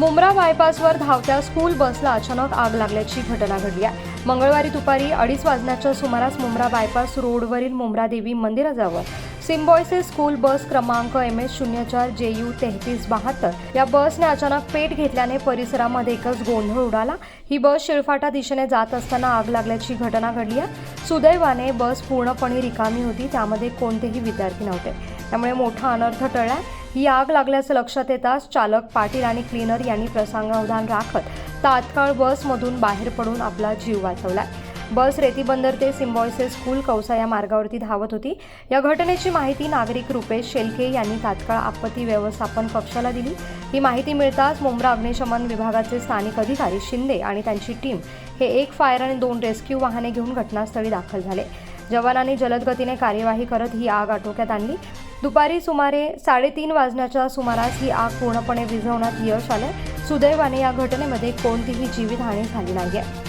मुंब्रा बायपासवर धावत्या स्कूल बसला अचानक आग लागल्याची घटना घडली आहे. मंगळवारी दुपारी अडीच वाजण्याच्या सुमारास मुंब्रा बायपास रोडवरील मुंब्रा देवी मंदिराजवळ सिम्बॉयसेस स्कूल बस क्रमांक एम एस शून्य चार जे यू तेहतीस बहात्तर या बसने अचानक पेट घेतल्याने परिसरामध्ये एकच गोंधळ उडाला. ही बस शिळफाटा दिशेने जात असताना आग लागल्याची घटना घडली आहे. सुदैवाने बस पूर्णपणे रिकामी होती त्यामध्ये कोणतेही विद्यार्थी नव्हते. त्यामुळे मोठा अनर्थ टळला ही आग लागल्याचं लक्षात येताच चालक पाटील आणि क्लीनर यांनी प्रसंगावधान राखत तात्काळ बसमधून बाहेर पडून आपला जीव वाचवला बस रेतीबंदर ते सिम्बॉयसे स्कूल कौसा या मार्गावरती धावत होती. या घटनेची माहिती नागरिक रुपेश शेलके यांनी तात्काळ आपत्ती व्यवस्थापन कक्षाला दिली. ही माहिती मिळताच मुंब्रा अग्निशमन विभागाचे स्थानिक अधिकारी शिंदे आणि त्यांची टीम हे एक फायर आणि दोन रेस्क्यू वाहने घेऊन घटनास्थळी दाखल झाले. जवानांनी जलद गतीने कार्यवाही करत ही आग आटोक्यात आणली. दुपारी सुमारे साडेतीन वाजण्याच्या सुमारास ही आग पूर्णपणे विझवण्यात यश आलं सुदैवाने या घटनेमध्ये कोणतीही जीवितहानी झाली नाही आहे